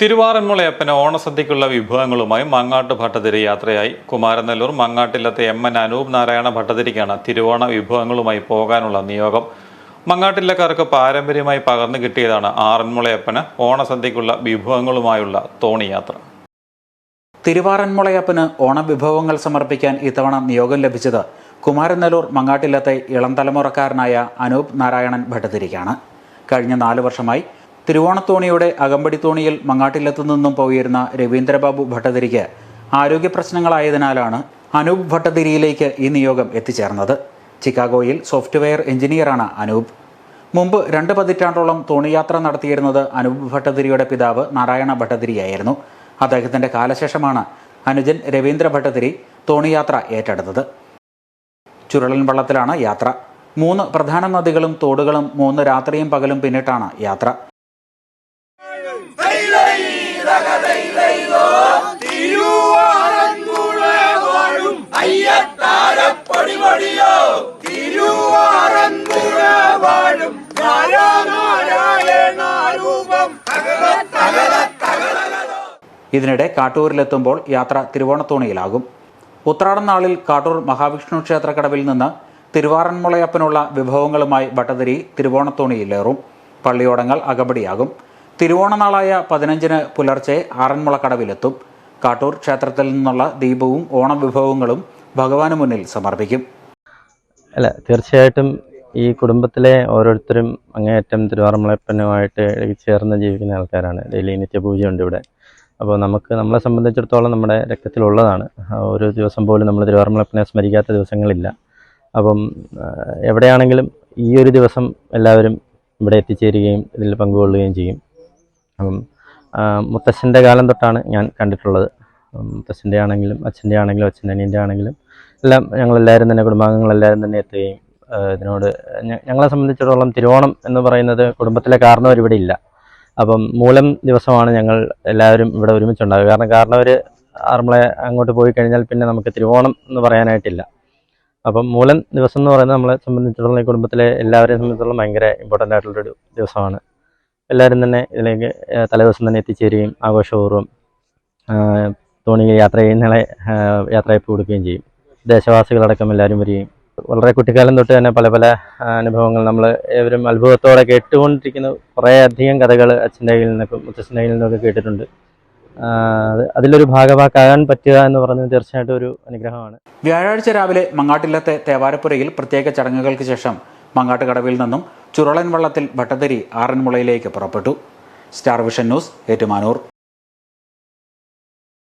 തിരുവാറന്മുളയപ്പന് ഓണസദ്യക്കുള്ള വിഭവങ്ങളുമായി മങ്ങാട്ട് ഭട്ടതിരി യാത്രയായി. കുമാരനെല്ലൂർ മങ്ങാട്ടില്ലത്തെ M N Anoop Narayana ഭട്ടതിരിക്കാണ് തിരുവോണ വിഭവങ്ങളുമായി പോകാനുള്ള നിയോഗം. മങ്ങാട്ടില്ലക്കാർക്ക് പാരമ്പര്യമായി പകർന്നു കിട്ടിയതാണ് ആറന്മുളയപ്പന് ഓണസദ്യക്കുള്ള വിഭവങ്ങളുമായുള്ള തോണിയാത്ര. തിരുവാറന്മുളയപ്പന് ഓണവിഭവങ്ങൾ സമർപ്പിക്കാൻ ഇത്തവണ നിയോഗം ലഭിച്ചത് കുമാരനെല്ലൂർ മങ്ങാട്ടില്ലത്തെ ഇളം തലമുറക്കാരനായ അനൂപ് നാരായണൻ ഭട്ടതിരിക്കാണ്. കഴിഞ്ഞ നാല് വർഷമായി തിരുവോണത്തോണിയുടെ അകമ്പടി തോണിയിൽ മങ്ങാട്ടില്ലത്തു നിന്നും പോയിരുന്ന രവീന്ദ്രബാബു ഭട്ടതിരിക്ക് ആരോഗ്യ പ്രശ്നങ്ങളായതിനാലാണ് അനൂപ് ഭട്ടതിരിയിലേക്ക് ഈ നിയോഗം എത്തിച്ചേർന്നത്. ചിക്കാഗോയിൽ സോഫ്റ്റ്വെയർ എഞ്ചിനീയറാണ് അനൂപ്. മുമ്പ് രണ്ട് പതിറ്റാണ്ടോളം തോണിയാത്ര നടത്തിയിരുന്നത് അനൂപ് ഭട്ടതിരിയുടെ പിതാവ് നാരായണ ഭട്ടതിരിയായിരുന്നു. അദ്ദേഹത്തിന്റെ കാലശേഷമാണ് അനുജൻ രവീന്ദ്ര ഭട്ടതിരി തോണിയാത്ര ഏറ്റെടുത്തത്. ചുരളൻ വള്ളത്തിലാണ് യാത്ര. മൂന്ന് പ്രധാന നദികളും തോടുകളും മൂന്ന് രാത്രിയും പകലും പിന്നിട്ടാണ് യാത്ര. ഇതിനിടെ കാട്ടൂരിലെത്തുമ്പോൾ യാത്ര തിരുവോണത്തോണിയിലാകും. ഉത്രാടം നാളിൽ കാട്ടൂർ മഹാവിഷ്ണു ക്ഷേത്രക്കടവിൽ നിന്ന് തിരുവാറന്മുളയപ്പനുള്ള വിഭവങ്ങളുമായി ഭട്ടതിരി തിരുവോണത്തോണിയിലേറും. പള്ളിയോടങ്ങൾ അകമ്പടിയാകും. തിരുവോണനാളായ പതിനഞ്ചിന് പുലർച്ചെ ആറന്മുളക്കടവിലെത്തും. കാട്ടൂർ ക്ഷേത്രത്തിൽ നിന്നുള്ള ദീപവും ഓണവിഭവങ്ങളും ഭഗവാന് മുന്നിൽ സമർപ്പിക്കും. അല്ല തീർച്ചയായിട്ടും ഈ കുടുംബത്തിലെ ഓരോരുത്തരും അങ്ങേയറ്റം തിരുവാറന്മുളയപ്പനുമായിട്ട് ചേർന്ന് ജീവിക്കുന്ന ആൾക്കാരാണ്. ഡെയിലി നിത്യപൂജയുണ്ട് ഇവിടെ. അപ്പോൾ നമുക്ക് നമ്മളെ സംബന്ധിച്ചിടത്തോളം നമ്മുടെ രക്തത്തിലുള്ളതാണ്. ഒരു ദിവസം പോലും നമ്മൾ തിരുവാറന്മുളയപ്പനെ സ്മരിക്കാത്ത ദിവസങ്ങളില്ല. അപ്പം എവിടെയാണെങ്കിലും ഈ ഒരു ദിവസം എല്ലാവരും ഇവിടെ എത്തിച്ചേരുകയും ഇതിൽ പങ്കുകൊള്ളുകയും ചെയ്യും. അപ്പം മുത്തശ്ശന്റെ കാലം തൊട്ടാണ് ഞാൻ കണ്ടിട്ടുള്ളത്. മുത്തശ്ശന്റെ ആണെങ്കിലും അച്ഛന്റെ ആണെങ്കിലും അച്ഛന്റെ അനിയന്റെ ആണെങ്കിലും എല്ലാം ഞങ്ങളെല്ലാവരും തന്നെ കുടുംബാംഗങ്ങളെല്ലാവരും തന്നെ എത്തുകയും ഇതിനോട് ഞങ്ങളെ സംബന്ധിച്ചിടത്തോളം തിരുവോണം എന്ന് പറയുന്നത് കുടുംബത്തിലെ കാരണവർ ഇവിടെ ഇല്ല. അപ്പം മൂലം ദിവസമാണ് ഞങ്ങൾ എല്ലാവരും ഇവിടെ ഒരുമിച്ചുണ്ടാവുക. കാരണം കാരണം കാരണവർ ആറന്മുള അങ്ങോട്ട് പോയി കഴിഞ്ഞാൽ പിന്നെ നമുക്ക് തിരുവോണം എന്ന് പറയാനായിട്ടില്ല. അപ്പം മൂലം ദിവസം എന്ന് പറയുന്നത് നമ്മളെ സംബന്ധിച്ചിടത്തോളം ഈ കുടുംബത്തിലെ എല്ലാവരെയും സംബന്ധിച്ചിടത്തോളം ഭയങ്കര ഇമ്പോർട്ടന്റ് ആയിട്ടുള്ളൊരു ദിവസമാണ്. എല്ലാവരും തന്നെ ഇതിലേക്ക് തലേദിവസം തന്നെ എത്തിച്ചേരുകയും ആഘോഷപൂർവം തോണിയിൽ യാത്ര ചെയ്യുന്നയാളെ യാത്രയപ്പ് കൊടുക്കുകയും ചെയ്യും. ദേശവാസികളടക്കം എല്ലാവരും വരികയും വളരെ കുട്ടിക്കാലം തൊട്ട് തന്നെ പല പല അനുഭവങ്ങൾ നമ്മൾ ഏവരും അത്ഭുതത്തോടെ കേട്ടുകൊണ്ടിരിക്കുന്ന കുറേ അധികം കഥകൾ അച്ഛന്റെ കയ്യിൽ നിന്നൊക്കെ മുത്തച്ഛന്റെ കയ്യിൽ നിന്നൊക്കെ കേട്ടിട്ടുണ്ട്. അതിലൊരു ഭാഗവാക്കാകാൻ പറ്റുക എന്ന് പറയുന്നത് തീർച്ചയായിട്ടും ഒരു അനുഗ്രഹമാണ്. വ്യാഴാഴ്ച രാവിലെ മങ്ങാട്ടില്ലത്തെ തേവാരപ്പുരയിൽ പ്രത്യേക ചടങ്ങുകൾക്ക് ശേഷം മങ്ങാട്ടുകടവിൽ നിന്നും ചുരുളൻ വള്ളത്തിൽ ഭട്ടതിരി ആറന്മുളയിലേക്ക് പുറപ്പെട്ടു. Star vision news Ettumanoor.